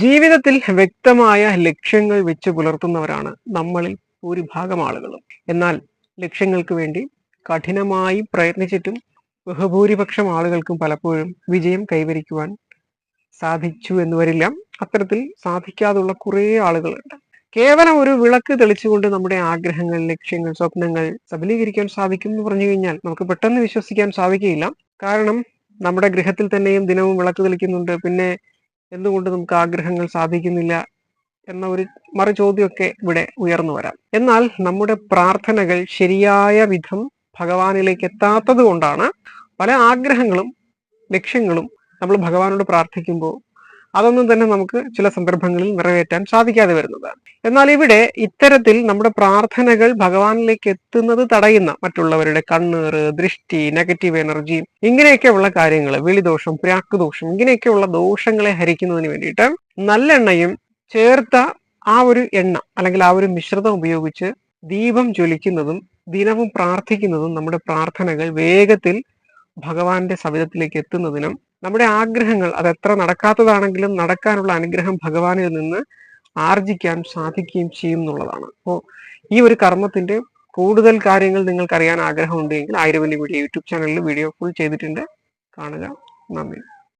ജീവിതത്തിൽ വ്യക്തമായ ലക്ഷ്യങ്ങൾ വെച്ച് പുലർത്തുന്നവരാണ് നമ്മളിൽ ഭൂരിഭാഗം ആളുകളും. എന്നാൽ ലക്ഷ്യങ്ങൾക്ക് വേണ്ടി കഠിനമായി പ്രയത്നിച്ചിട്ടും ബഹുഭൂരിപക്ഷം ആളുകൾക്കും പലപ്പോഴും വിജയം കൈവരിക്കുവാൻ സാധിച്ചു എന്ന് വരില്ല. അത്തരത്തിൽ സാധിക്കാതുള്ള കുറേ ആളുകളുണ്ട്. കേവലം ഒരു വിളക്ക് തെളിച്ചുകൊണ്ട് നമ്മുടെ ആഗ്രഹങ്ങൾ ലക്ഷ്യങ്ങൾ സ്വപ്നങ്ങൾ സബലീകരിക്കാൻ സാധിക്കും എന്ന് പറഞ്ഞു കഴിഞ്ഞാൽ നമുക്ക് പെട്ടെന്ന് വിശ്വസിക്കാൻ സാധിക്കുകയില്ല. കാരണം നമ്മുടെ ഗൃഹത്തിൽ തന്നെയും ദിനവും വിളക്ക് തെളിക്കുന്നുണ്ട്. പിന്നെ എന്തുകൊണ്ട് നമുക്ക് ആഗ്രഹങ്ങൾ സാധിക്കുന്നില്ല എന്ന ഒരു മറു ചോദ്യമൊക്കെ ഇവിടെ ഉയർന്നു വരാം. എന്നാൽ നമ്മുടെ പ്രാർത്ഥനകൾ ശരിയായ വിധം ഭഗവാനിലേക്ക് എത്താത്തത് കൊണ്ടാണ് പല ആഗ്രഹങ്ങളും ലക്ഷ്യങ്ങളും നമ്മൾ ഭഗവാനോട് പ്രാർത്ഥിക്കുമ്പോൾ അതൊന്നും തന്നെ നമുക്ക് ചില സന്ദർഭങ്ങളിൽ നിറവേറ്റാൻ സാധിക്കാതെ വരുന്നതാണ് എന്നാൽ ഇവിടെ ഇത്തരത്തിൽ നമ്മുടെ പ്രാർത്ഥനകൾ ഭഗവാനിലേക്ക് എത്തുന്നത് തടയുന്ന മറ്റുള്ളവരുടെ കണ്ണേറ് ദൃഷ്ടി നെഗറ്റീവ് എനർജി ഇങ്ങനെയൊക്കെയുള്ള കാര്യങ്ങൾ വെളിദോഷം പ്രാക്കുദോഷം ഇങ്ങനെയൊക്കെയുള്ള ദോഷങ്ങളെ ഹരിക്കുന്നതിന് വേണ്ടിയിട്ട് നല്ലെണ്ണയും ചേർത്ത ആ ഒരു എണ്ണ അല്ലെങ്കിൽ ആ ഒരു മിശ്രിതം ഉപയോഗിച്ച് ദീപം ജ്വലിക്കുന്നതും ദിനവും പ്രാർത്ഥിക്കുന്നതും നമ്മുടെ പ്രാർത്ഥനകൾ വേഗത്തിൽ ഭഗവാന്റെ സവിധത്തിലേക്ക് എത്തുന്നതിനും നമ്മുടെ ആഗ്രഹങ്ങൾ അത് എത്ര നടക്കാത്തതാണെങ്കിലും നടക്കാനുള്ള അനുഗ്രഹം ഭഗവാനിൽ നിന്ന് ആർജിക്കാൻ സാധിക്കുകയും ചെയ്യും എന്നുള്ളതാണ്. അപ്പോൾ ഈ ഒരു കർമ്മത്തിന്റെ കൂടുതൽ കാര്യങ്ങൾ നിങ്ങൾക്ക് അറിയാൻ ആഗ്രഹമുണ്ടെങ്കിൽ ആയിരവല്ലി വീഡിയോ യൂട്യൂബ് ചാനലിൽ വീഡിയോ ഫുൾ ചെയ്തിട്ടുണ്ട്. കാണുക. നന്ദി.